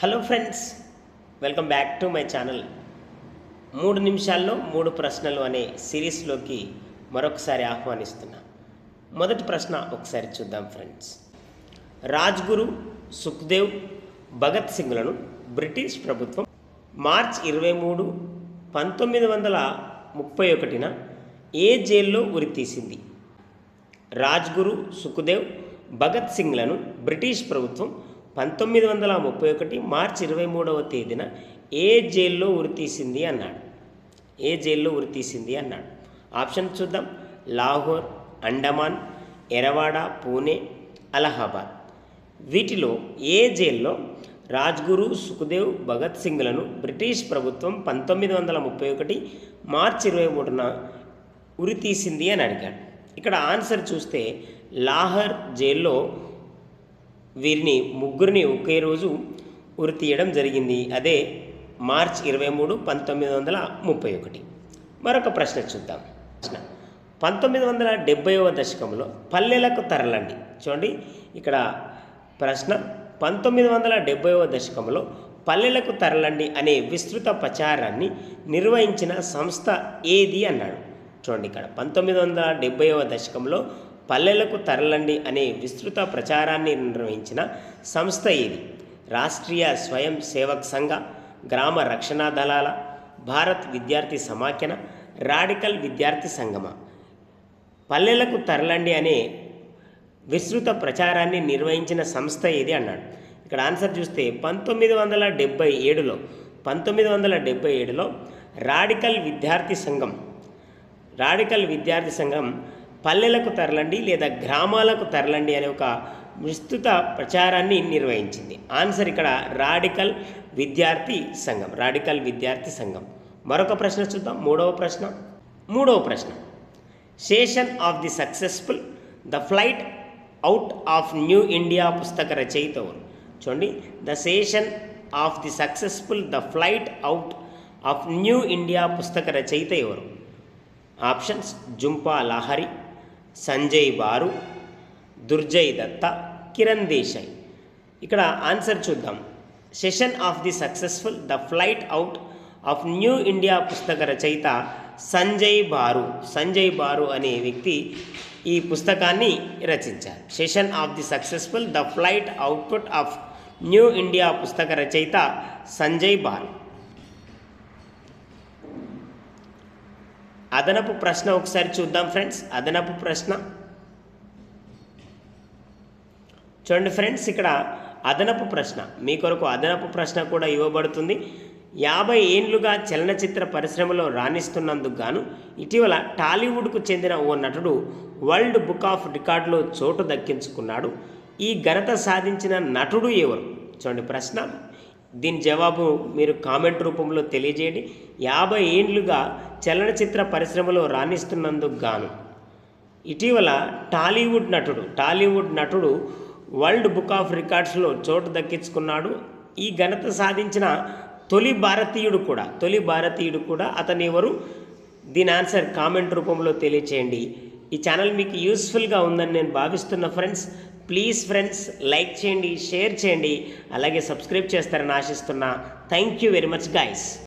Hello friends welcome back to my channel మూడు నిమిషాల్లో మూడు ప్రశ్నలు అనే సిరీస్లోకి మరొకసారి ఆహ్వానిస్తున్నా. మొదటి ప్రశ్న ఒకసారి చూద్దాం ఫ్రెండ్స్ రాజ్గురు సుఖ్దేవ్ భగత్ సింగ్లను బ్రిటిష్ ప్రభుత్వం మార్చ్ ఇరవై మూడు పంతొమ్మిది వందల ముప్పై ఒకటిన ఏ జైల్లో ఉరితీసింది? రాజ్గురు సుఖదేవ్ భగత్ సింగ్లను బ్రిటిష్ ప్రభుత్వం పంతొమ్మిది వందల ముప్పై ఒకటి మార్చి ఇరవై మూడవ తేదీన ఏ జైల్లో ఉరితీసింది అన్నాడు. ఏ జైల్లో ఉరితీసింది అన్నాడు. ఆప్షన్ చూద్దాం. లాహోర్ అండమాన్ ఎరవాడ పూణే అలహాబాద్. వీటిలో ఏ జైల్లో రాజ్గురు సుఖదేవ్ భగత్ సింగ్లను బ్రిటిష్ ప్రభుత్వం పంతొమ్మిది వందల ముప్పై ఒకటి మార్చి ఇరవై మూడున ఉరి తీసింది అని అడిగాడు. ఇక్కడ ఆన్సర్ చూస్తే లాహర్ జైల్లో వీరిని ముగ్గురిని ఒకే రోజు ఉరి తీయడం జరిగింది. అదే మార్చ్ ఇరవై మూడు పంతొమ్మిది వందల ముప్పై ఒకటి. మరొక ప్రశ్న చూద్దాం. ప్రశ్న. పంతొమ్మిది వందల డెబ్భైవ దశకంలో పల్లెలకు తరలండి. చూడండి ఇక్కడ ప్రశ్న. పంతొమ్మిది వందల డెబ్భైవ దశకంలో పల్లెలకు తరలండి అనే విస్తృత ప్రచారాన్ని నిర్వహించిన సంస్థ ఏది అన్నాడు. చూడండి ఇక్కడ పంతొమ్మిది వందల డెబ్భైవ దశకంలో పల్లెలకు తరలండి అనే విస్తృత ప్రచారాన్ని నిర్వహించిన సంస్థ ఇది రాష్ట్రీయ స్వయం సేవక్ సంఘ గ్రామ రక్షణా దళాల భారత్ విద్యార్థి సమాఖ్యన రాడికల్ విద్యార్థి సంగమ పల్లెలకు తరలండి అనే విస్తృత ప్రచారాన్ని నిర్వహించిన సంస్థ ఇది అన్నాడు. ఇక్కడ ఆన్సర్ చూస్తే పంతొమ్మిది వందల డెబ్బై ఏడులో పంతొమ్మిది వందల డెబ్బై ఏడులో రాడికల్ విద్యార్థి సంఘం రాడికల్ విద్యార్థి సంఘం పల్లెలకు తరలండి లేదా గ్రామాలకు తరలండి అనే ఒక విస్తృత ప్రచారాన్ని నిర్వహించింది. ఆన్సర్ ఇక్కడ రాడికల్ విద్యార్థి సంఘం రాడికల్ విద్యార్థి సంఘం. మరొక ప్రశ్న చూద్దాం మూడవ ప్రశ్న. మూడవ ప్రశ్న. Session of the successful the flight out of New India పుస్తక రచయిత ఎవరు? చూడండి the session of the successful the flight out of New India పుస్తక రచయిత ఎవరు? ఆప్షన్స్ జుంపా లాహరి సంజయ్ బారు దుర్జయ్ దత్త కిరణ్ దేశాయ్. ఇక్కడ ఆన్సర్ చూద్దాం. Session of the successful the flight out of New India పుస్తక రచయిత సంజయ్ బారు. సంజయ్ బారు అనే వ్యక్తి ఈ పుస్తకాన్ని రచించారు. Session of the successful the flight output of New India పుస్తక రచయిత సంజయ్ బారు. అదనపు ప్రశ్న ఒకసారి చూద్దాం ఫ్రెండ్స్. అదనపు ప్రశ్న. చూడండి ఫ్రెండ్స్ ఇక్కడ అదనపు ప్రశ్న. మీ కొరకు అదనపు ప్రశ్న కూడా ఇవ్వబడుతుంది. యాభై ఏండ్లుగా చలనచిత్ర పరిశ్రమలో రాణిస్తున్నందుకు గాను ఇటీవల టాలీవుడ్కు చెందిన ఓ నటుడు వరల్డ్ బుక్ ఆఫ్ రికార్డులో చోటు దక్కించుకున్నాడు. ఈ ఘనత సాధించిన నటుడు ఎవరు? చూడండి ప్రశ్న. దీని జవాబు మీరు కామెంట్ రూపంలో తెలియజేయండి. యాభై ఏండ్లుగా చలనచిత్ర పరిశ్రమలో రాణిస్తున్నందుకు గాను. ఇటీవల టాలీవుడ్ నటుడు టాలీవుడ్ నటుడు వరల్డ్ బుక్ ఆఫ్ రికార్డ్స్లో చోటు దక్కించుకున్నాడు. ఈ ఘనత సాధించిన తొలి భారతీయుడు కూడా తొలి భారతీయుడు కూడా అతని ఎవరు దీని ఆన్సర్ కామెంట్ రూపంలో తెలియచేయండి. ఈ ఛానల్ మీకు యూస్ఫుల్గా ఉందని నేను భావిస్తున్న ఫ్రెండ్స్ ప్లీజ్ ఫ్రెండ్స్ లైక్ చేయండి షేర్ చేయండి. అలాగే సబ్స్క్రైబ్ చేస్తారని ఆశిస్తున్నా. Thank you very much guys.